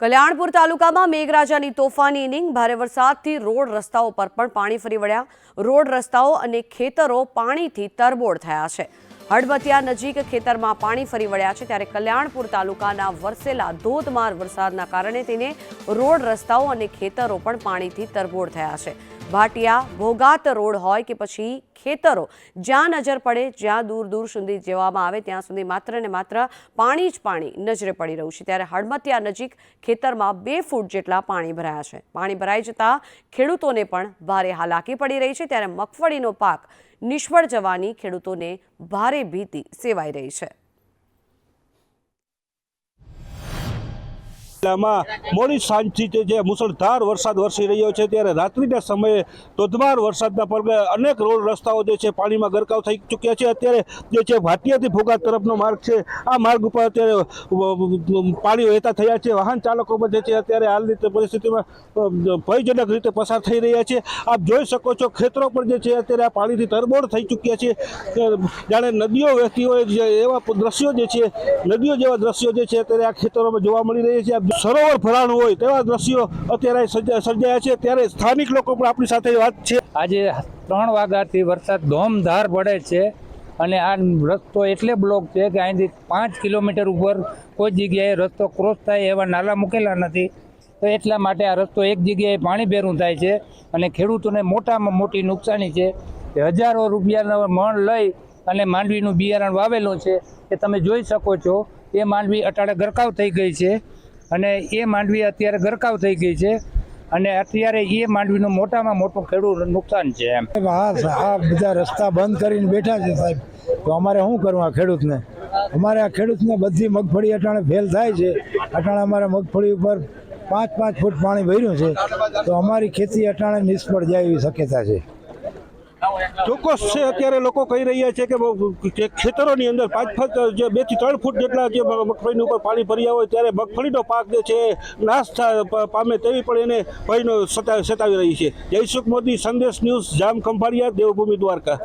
કલ્યાણપુર તાલુકામાં મેઘરાજાની તોફાની ઇનિંગ. ભારે વરસાદથી રોડ રસ્તાઓ પર પણ પાણી ફરી વળ્યા. રોડ રસ્તાઓ અને ખેતરો પાણીથી તરબોળ થયા છે. હળબતિયા નજીક ખેતરમાં પાણી ફરી વળ્યા છે ત્યારે કલ્યાણપુર તાલુકાના વરસેલા ધોધમાર વરસાદના કારણે તેને રોડ રસ્તાઓ અને ખેતરો પણ પાણીથી તરબોળ થયા છે. ભાટિયા, ભોગાત રોડ હોય કે પછી ખેતરો, જ્યાં નજર પડે, જ્યાં દૂર દૂર સુધી જવામાં આવે, ત્યાં સુધી માત્ર ને માત્ર પાણી જ પાણી નજરે પડી રહ્યું છે. ત્યારે હળમતિયા નજીક ખેતરમાં બે ફૂટ જેટલા પાણી ભરાયા છે. પાણી ભરાઈ જતા ખેડૂતોને પણ ભારે હાલાકી પડી રહી છે. ત્યારે મગફળીનો પાક નિષ્ફળ જવાની ખેડૂતોને ભારે ભીતિ સેવાઈ રહી છે. જિલ્લામાં મોડી સાંજથી જે મુસળધાર વરસાદ વરસી રહ્યો છે, ત્યારે રાત્રિના સમયે ધોધમાર વરસાદના પગલે અનેક રોડ રસ્તાઓ જે છે પાણીમાં ગરકાવ થઈ ચૂક્યા છે. અત્યારે જે છે ભાટિયાથી ફુગા તરફનો માર્ગ છે. આ માર્ગ ઉપર અત્યારે પાણી વહેતા થયા છે. વાહન ચાલકો જે છે અત્યારે હાલની પરિસ્થિતિમાં ભયજનક રીતે પસાર થઈ રહ્યા છે. આપ જોઈ શકો છો ખેતરો પણ જે છે અત્યારે આ પાણીથી તરબોળ થઈ ચૂક્યા છે. જાણે નદીઓ વહેતી હોય એવા દ્રશ્યો જે છે, નદીઓ જેવા દ્રશ્યો જે છે અત્યારે આ ખેતરોમાં જોવા મળી રહ્યા છે. સરોવર ભરાણું હોય તેવા દ્રશ્યો અત્યારે સર્જા- સર્જાયા છે. ત્યારે સ્થાનિક લોકો પણ આપણી સાથે વાત છે. આજે ત્રણ વાગ્યાથી વરસાદ ધોમધાર પડે છે અને આ રસ્તો એટલે બ્લોક છે કે અહીંથી પાંચ કિલોમીટર ઉપર કોઈ જગ્યાએ રસ્તો ક્રોસ થાય એવા નાલા મૂકેલા નથી. તો એટલા માટે આ રસ્તો એક જગ્યાએ પાણી ભેરું થાય છે અને ખેડૂતોને મોટામાં મોટી નુકસાની છે. હજારો રૂપિયાનો મણ લઈ અને માંડવીનું બિયારણ વાવેલું છે. એ તમે જોઈ શકો છો, એ માંડવી અટાળે ગરકાવ થઈ ગઈ છે. અને એ માંડવી અત્યારે ગરકાવ થઈ ગઈ છે. અને અત્યારે એ માંડવીનું મોટામાં મોટું ખેડૂત નુકસાન છે એમ. આ બધા રસ્તા બંધ કરીને બેઠા છે સાહેબ. તો અમારે શું કરવું આ ખેડૂતને? અમારે આ ખેડૂતને બધી મગફળી અટાણે ફેલ થાય છે. અટાણે અમારે મગફળી ઉપર પાંચ પાંચ ફૂટ પાણી ભર્યું છે. તો અમારી ખેતી અટાણે નિષ્ફળ જાય એવી શક્યતા છે. ચોક્કસ છે, અત્યારે લોકો કહી રહ્યા છે કે ખેતરોની અંદર પાંચ ફૂટ, જે બેથી ત્રણ ફૂટ જેટલા જે મગફળીની ઉપર પાણી ભર્યા હોય ત્યારે મગફળીનો પાક જે છે, નાશ પામે તેવી પણ એને ભયનો સતા- સતાવી રહી છે. જયસુખ મોદી, સંદેશ ન્યૂઝ જામ ખંભાળિયા દેવભૂમિ દ્વારકા.